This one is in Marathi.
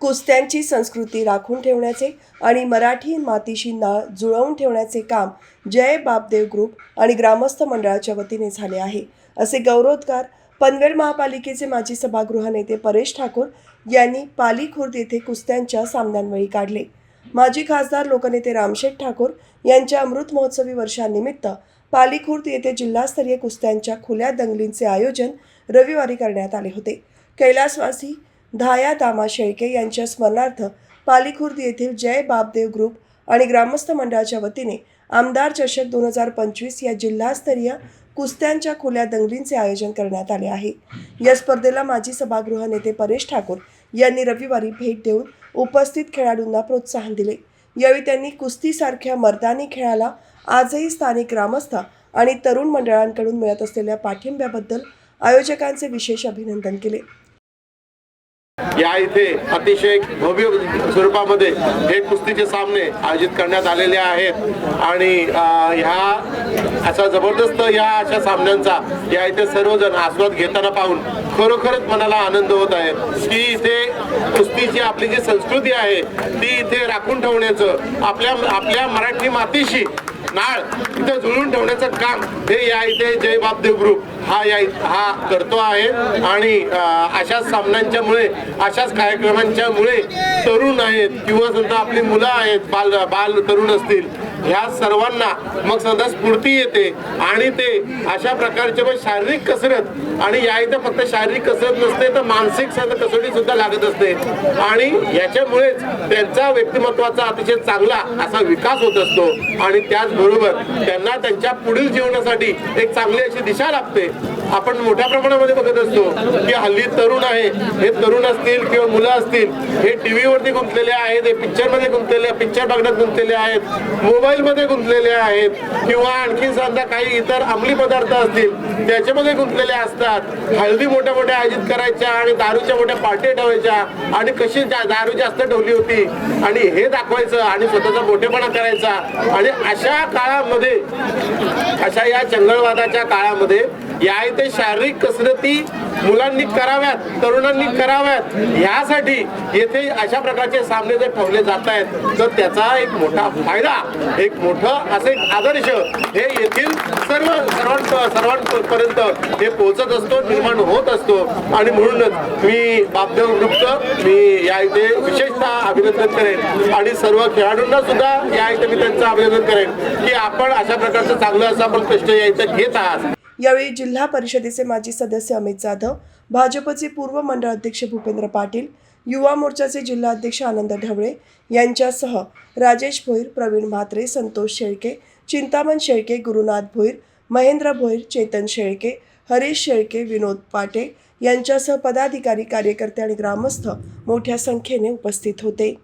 कुस्त्यांची संस्कृती राखून ठेवण्याचे आणि मराठी मातीशी नाळ जुळवून ठेवण्याचे काम जय बापदेव ग्रुप आणि ग्रामस्थ मंडळाच्या वतीने झाले आहे. असे गौरवोद्गार पनवेल महापालिकेचे माजी सभागृह नेते परेश ठाकूर यांनी पाली खुर्द येथे कुस्त्यांच्या सामन्यांवेळी काढले. माजी खासदार लोकनेते रामशेठ ठाकूर यांच्या अमृत महोत्सवी वर्षानिमित्त पालीखुर्द येथे जिल्हास्तरीय कुस्त्यांच्या खुल्या दंगलींचे आयोजन रविवारी करण्यात आले होते. कैलासवासी धाया दामा शेळके यांच्या स्मरणार्थ पालीखुर्द येथील जय बापदेव ग्रुप आणि ग्रामस्थ मंडळाच्या वतीने आमदार चषक दोन हजार पंचवीस या जिल्हास्तरीय कुस्त्यांच्या खुल्या दंगलींचे आयोजन करण्यात आले आहे. या स्पर्धेला माजी सभागृह नेते परेश ठाकूर यांनी रविवारी भेट देऊन उपस्थित खेळाडूंना प्रोत्साहन दिले. यावेळी त्यांनी कुस्तीसारख्या मर्दानी खेळाला आजही स्थानिक ग्रामस्थ आणि तरुण मंडळांकडून मिळत असलेल्या पाठिंब्याबद्दल आयोजकांचे विशेष अभिनंदन केले. या इथे अतिशय भव्य स्वरूपामध्ये हे कुस्तीचे सामने आयोजित करण्यात आलेले आहेत. आणि ह्या असा जबरदस्त या अशा सामन्यांचा या इथे सर्वजण आस्वाद घेताना पाहून खरोखरच मनाला आनंद होत आहे. की इथे कुस्तीची आपली जी संस्कृती आहे ती इथे राखून ठेवण्याचं आपल्या आपल्या मराठी मातीशी नाळ इथं जुळून ठेवण्याचं काम हे या इथे जय बापदेव ग्रुप हा या हा करतो आहे. आणि अशाच सामन्यांच्यामुळे अशाच कार्यक्रमांच्यामुळे तरुण आहेत किंवा सुद्धा आपली मुलं आहेत बाल बाल तरुण असतील ह्या सर्वांना मग सदा स्फूर्ती येते आणि ते अशा प्रकारचे मग शारीरिक कसरत आणि या इथं फक्त शारीरिक कसरत नसते तर मानसिक सद- कसोटी सुद्धा लागत असते. आणि याच्यामुळेच त्यांचा व्यक्तिमत्वाचा अतिशय चांगला असा विकास होत असतो. आणि त्याचबरोबर त्यांना त्यांच्या पुढील जीवनासाठी एक चांगली अशी दिशा लागते. आपण मोठ्या प्रमाणामध्ये बघत असतो की हल्ली तरुण आहे. हे तरुण असतील किंवा मुलं असतील हे टीव्हीवरती गुंतलेले आहेत हे पिक्चरमध्ये गुंतलेले पिक्चर बघण्यात गुंतलेले आहेत. मोबाईलमध्ये गुंतलेले आहेत किंवा आणखी समजा काही इतर अंमली पदार्थ असतील त्याच्यामध्ये गुंतलेले असतात. हळदी मोठ्या मोठ्या आयोजित करायच्या आणि दारूच्या मोठ्या पार्ट्या ठेवायच्या आणि कशी जा- दारू जास्त ठेवली होती. आणि हे दाखवायचं आणि स्वतःचा मोठेपणा करायचा. आणि अशा काळामध्ये अशा या चंगळवादाच्या काळामध्ये या इथे शारीरिक कसरती मुलांनी कराव्यात तरुणांनी कराव्यात. ह्यासाठी येथे अशा प्रकारचे सामने जर ठेवले जात आहेत तर त्याचा एक मोठा फायदा एक मोठं असं एक आदर्श हे येथील सर्व सर्वां सर्वांपर्यंत हे पोहोचत असतो निर्माण होत असतो. आणि म्हणूनच मी बापदेव ग्रुपचं मी या इथे विशेषतः अभिनंदन करेन. आणि सर्व खेळाडूंना सुद्धा या इथे मी त्यांचं अभिनंदन करेन की आपण अशा प्रकारचं चांगलं असं आपण कष्ट या इथं घेत आहात. यावेळी जिल्हा परिषदेचे माजी सदस्य अमित जाधव भाजपचे पूर्व मंडळ अध्यक्ष भूपेंद्र पाटील युवा मोर्चाचे जिल्हाध्यक्ष आनंद ढवळे यांच्यासह राजेश भोईर प्रवीण म्हात्रे संतोष शेळके चिंतामण शेळके गुरुनाथ भोईर महेंद्र भोईर चेतन शेळके हरीश शेळके विनोद पाटे यांच्यासह पदाधिकारी कार्यकर्ते आणि ग्रामस्थ मोठ्या संख्येने उपस्थित होते.